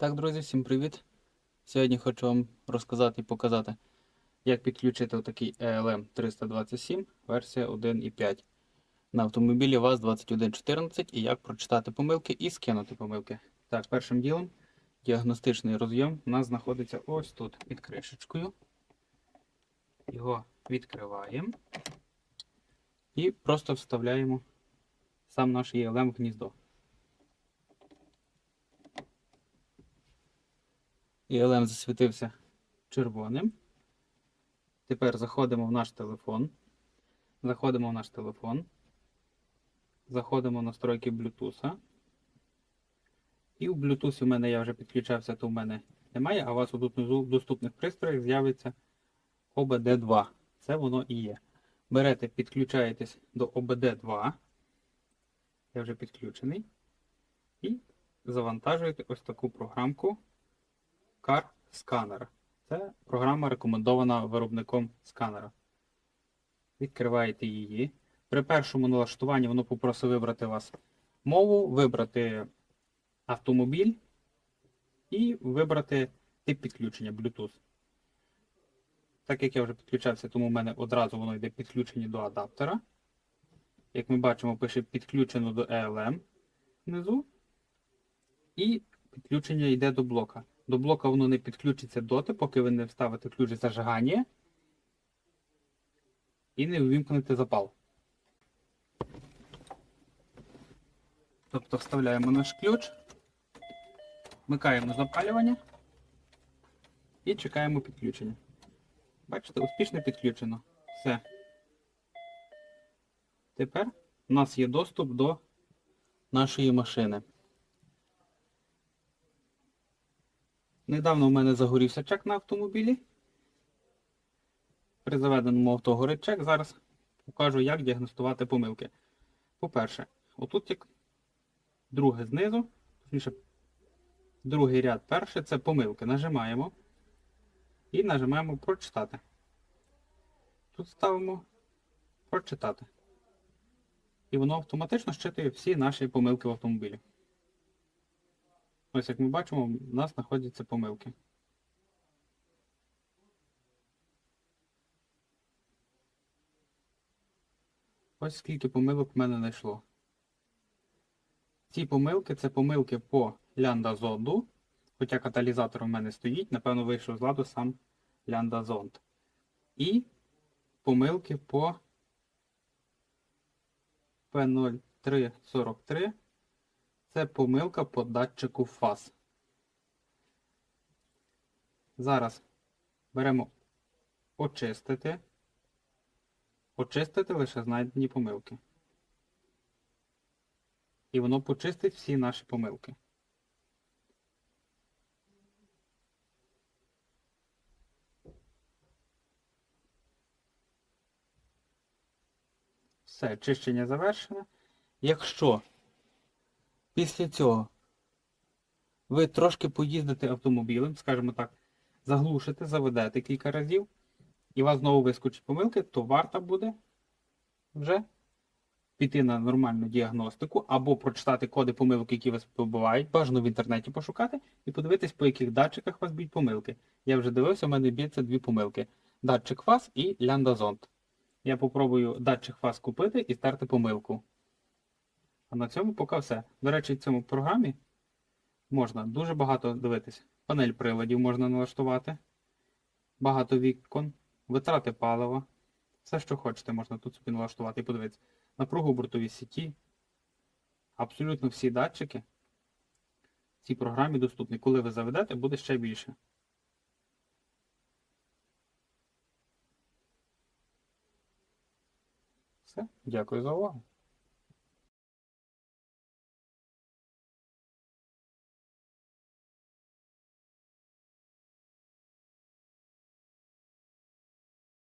Так, друзі, всім привіт! Сьогодні хочу вам розказати і показати, як підключити отакий ELM 327 версія 1.5 на автомобілі ВАЗ-2114 і як прочитати помилки і скинути помилки. Так, першим ділом діагностичний роз'єм у нас знаходиться ось тут під кришечкою. Його відкриваємо і просто вставляємо сам наш ELM в ELM засвітився червоним. Тепер заходимо в наш телефон. Заходимо в наш телефон. Заходимо в настройки Bluetooth. І в Bluetooth у мене я вже підключався, то в мене немає, а у вас тут в доступних пристроях з'явиться OBD2. Це воно і є. Берете, підключаєтесь до OBD2. Я вже підключений. І завантажуєте ось таку програмку. Car Scanner. Це програма рекомендована виробником сканера. Відкриваєте її. При першому налаштуванні воно попросить вибрати вас мову, вибрати автомобіль і вибрати тип підключення Bluetooth. Так як я вже підключався, тому в мене одразу воно йде підключення до адаптера. Як ми бачимо, пише підключено до ELM внизу. І підключення йде до блока. До блока воно не підключиться доти, поки ви не вставите ключ зажигання і не увімкнете запал. Тобто вставляємо наш ключ, вмикаємо запалювання і чекаємо підключення. Бачите, успішно підключено. Все. Тепер у нас є доступ до нашої машини. Недавно в мене загорівся чек на автомобілі. При заведеному авто горить чек. Зараз покажу, як діагностувати помилки. По-перше, отут як друге знизу, точніше, другий ряд перший це помилки. Нажимаємо і нажимаємо прочитати. Тут ставимо прочитати. І воно автоматично щитує всі наші помилки в автомобілі. Ось як ми бачимо, у нас знаходяться помилки. Ось скільки помилок в мене знайшло. Ці помилки це помилки по ляндазонду. Хоча каталізатор у мене стоїть, напевно, вийшов з ладу сам ляндазонд. І помилки по P0343. Це помилка по датчику фаз. Зараз беремо очистити. Очистити лише знайдені помилки. І воно почистить всі наші помилки. Все, чищення завершено. Якщо Після цього ви трошки поїздите автомобілем, скажімо так, заглушите, заведете кілька разів, і у вас знову вискочить помилки, то варто буде вже піти на нормальну діагностику або прочитати коди помилок, які вас побувають, бажано в інтернеті пошукати, і подивитись, по яких датчиках вас б'ють помилки. Я вже дивився, у мене б'ється дві помилки. Датчик фаз і ляндазонт. Я попробую датчик фаз купити і стерти помилку. А на цьому поки все. До речі, в цьому програмі можна дуже багато дивитись. Панель приладів можна налаштувати, багато вікон, витрати палива. Все, що хочете, можна тут собі налаштувати і подивитися. Напругу бортовій сіті. Абсолютно всі датчики в цій програмі доступні. Коли ви заведете, буде ще більше. Все, дякую за увагу.